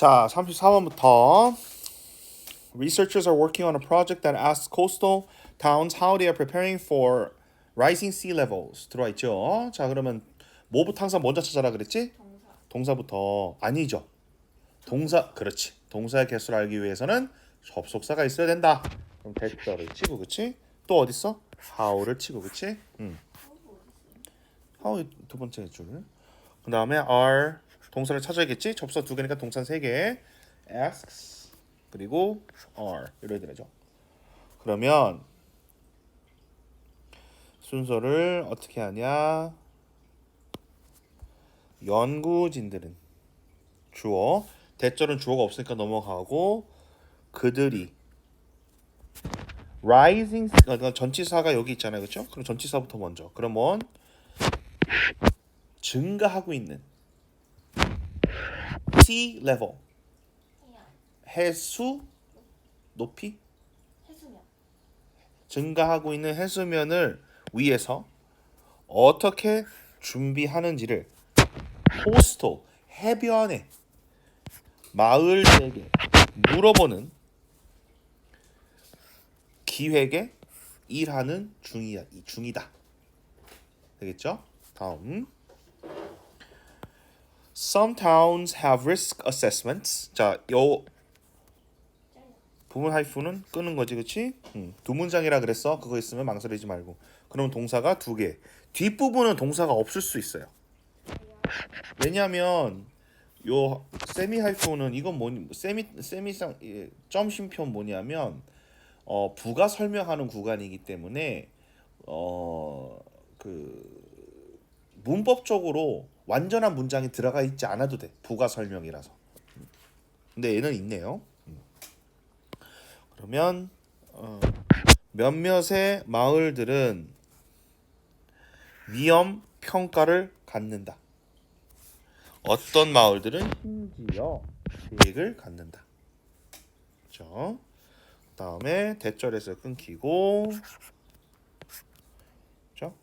자, 34번부터 Researchers are working on a project that asks coastal towns how they are preparing for rising sea levels. 들어와 있죠. 자, 그러면 뭐부터 항상 먼저 찾아라 그랬지? 동사. 동사부터 아니죠. 동사 그렇지. 동사의 개수를 알기 위해서는 접속사가 있어야 된다. 그럼 대절을 치고 그치? 또 어디 있어? how를 치고 그치? 응. how 두 번째 줄. 그 다음에 are 동사를 찾아야겠지? 접속 두 개니까 동사 세 개. asks 그리고 are 이래야 되죠. 그러면 순서를 어떻게 하냐? 연구진들은 주어 대절은 주어가 없으니까 넘어가고 그들이 rising 그러니까 전치사가 여기 있잖아요 그렇죠? 그럼 전치사부터 먼저 그러면 증가하고 있는 sea level. 해수 높이 해수면. 증가하고 있는 해수면을 위해서 어떻게 준비하는지를 호스토 해변에 마을에게 물어보는 기획에 일하는 중이야 이 중이다 되겠죠? 다음 Some towns have risk assessments. 자, 요. 부분 하이프는 끄는 거지, 그렇지? 응. 두 문장이라 그랬어. 그거 있으면 망설이지 말고. 그럼 동사가 두 개. 뒷 부분은 동사가 없을 수 있어요. 왜냐하면 요 세미 하이프는 이건 뭐니? 세미 세미상 예, 점 쉼표 뭐냐면 어 부가 설명하는 구간이기 때문에 어 그 문법적으로 완전한 문장이 들어가 있지 않아도 돼. 부가 설명이라서. 근데 얘는 있네요. 그러면 어, 몇몇의 마을들은 위험 평가를 갖는다. 어떤 마을들은 심지어 계획을 갖는다. 그렇죠? 다음에 대절에서 끊기고 그렇죠?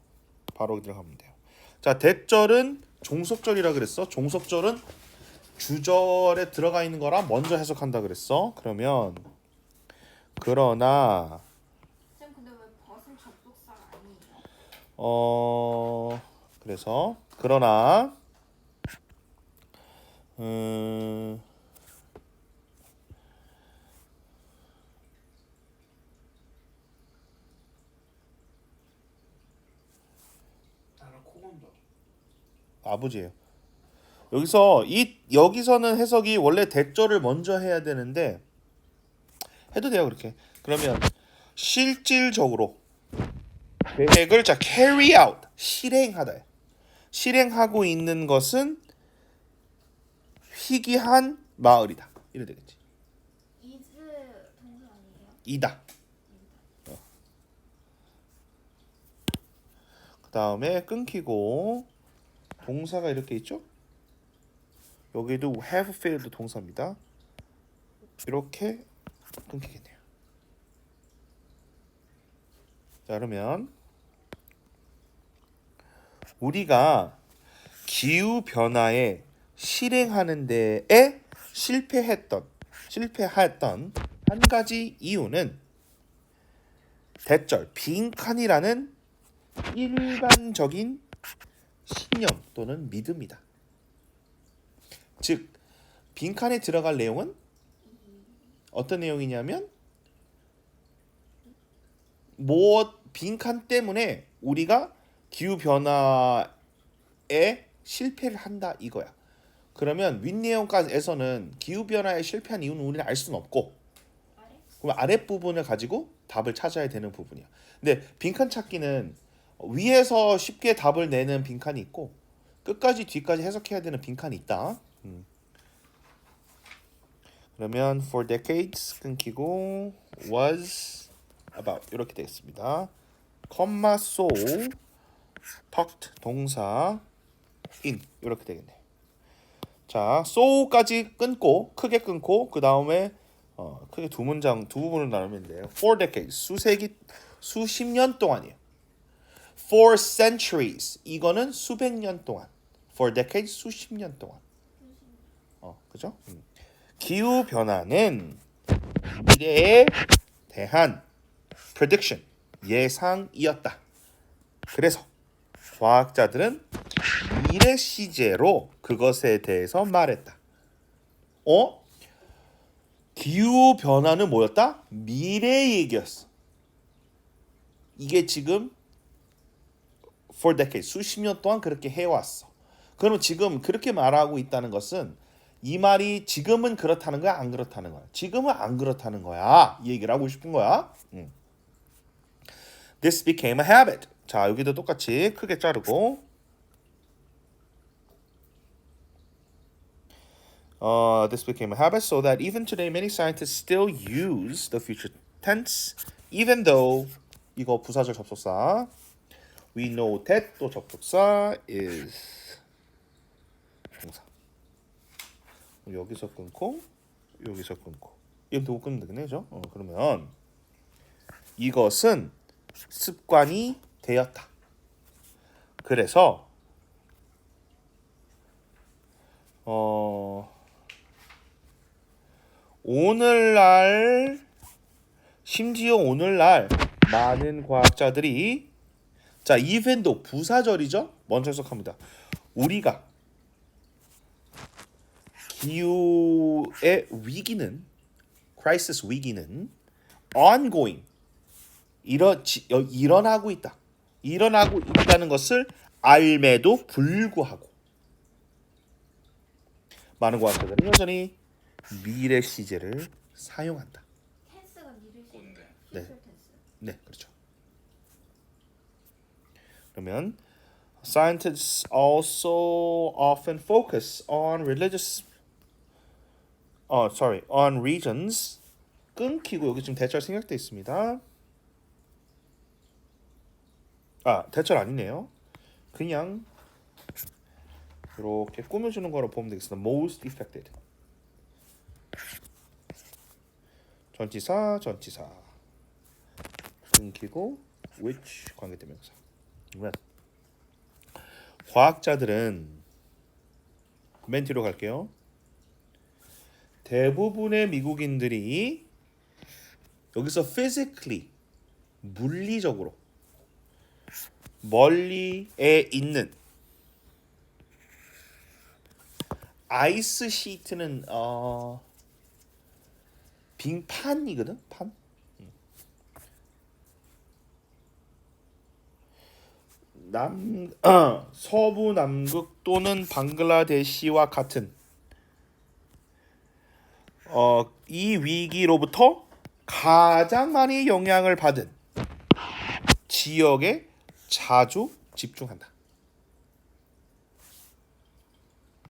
바로 들어가면 돼요. 자, 대절은 종속절이라 그랬어. 종속절은 주절에 들어가 있는 거라 먼저 해석한다 그랬어. 그러면 그러나 쌤 근데 왜 벗은 접속사가 아니에요? 어 그래서 그러나 음 나는 코건다. 아버지예요. 여기서 이 여기서는 해석이 원래 대절을 먼저 해야 되는데 해도 돼요 그렇게. 그러면 실질적으로 계획을 자 carry out 실행하다. 실행하고 있는 것은 희귀한 마을이다. 이래 되겠지. 이즈 동사 아니에요? 이다. 그 다음에 끊기고 동사가 이렇게 있죠? 여기도 have failed 동사입니다. 이렇게 끊기겠네요. 자 그러면 우리가 기후 변화에 실행하는 데에 실패했던 실패했던 한 가지 이유는 대절 빈칸이라는 일반적인 신념 또는 믿음이다. 즉 빈칸에 들어갈 내용은 어떤 내용이냐면 뭐 빈칸 때문에 우리가 기후 변화에 실패를 한다 이거야. 그러면 윗 내용까지에서는 기후 변화에 실패한 이유는 우리는 알 수는 없고? 그럼 아랫 부분을 가지고 답을 찾아야 되는 부분이야. 근데 빈칸 찾기는 위에서 쉽게 답을 내는 빈칸이 있고 끝까지 뒤까지 해석해야 되는 빈칸이 있다. 음. 그러면 for decades 끊기고 was about 이렇게 되겠습니다. comma so talked 동사 in 이렇게 되겠네. 자, so까지 끊고 크게 끊고 그 다음에 어, 크게 두 문장 두 부분을 나누면 돼요. For decades 수세기 수십 년 동안이에요. For centuries 이거는 수백 년 동안. For decades 수십 년 동안. 어, 그죠? 음. 기후 변화는 미래에 대한 prediction 예상이었다. 그래서 과학자들은 미래 시제로 그것에 대해서 말했다. 어? 기후 변화는 뭐였다? 미래 얘기였어. 이게 지금 for decades 수십 년 동안 그렇게 해왔어. 그러면 지금 그렇게 말하고 있다는 것은 이 말이 지금은 그렇다는 거야, 안 그렇다는 거야? 지금은 안 그렇다는 거야. 이 얘기를 하고 싶은 거야. 음. This became a habit. 자, 여기도 똑같이 크게 자르고 Uh, this became a habit so that even today many scientists still use the future tense even though 이거 부사절 접속사 we know that 또 접속사 is 동사. 여기서 끊고 여기서 끊고. 이거 끊으면 되겠네죠? 어, 그러면 이것은 습관이 되었다. 그래서 어 오늘날 심지어 오늘날 많은 과학자들이 자 이벤도 부사절이죠. 먼저 해석합니다. 우리가 기후의 위기는 crisis 위기는 ongoing 일어 지, 여- 일어나고 있다. 일어나고 있다는 것을 알매도 불구하고 많은 과학자들은 여전히 미래 시제를 사용한다. 네. 네, 그렇죠. 그러면 scientists also often focus on religious 어, sorry, on regions 끊기고 여기 지금 대절 생략돼 있습니다. 아, 대절 아니네요. 그냥 이렇게 꾸며주는 거로 보면 되겠습니다. Most affected. 전치사, 전치사. 끊기고 which 관계대명사. 과학자들은 맨 뒤로 갈게요. 대부분의 미국인들이 여기서 physically 물리적으로 멀리에 있는 아이스 시트는 어 빙판이거든? 판 남 서부 남극 또는 방글라데시와 같은 어, 이 위기로부터 가장 많이 영향을 받은 지역에 자주 집중한다.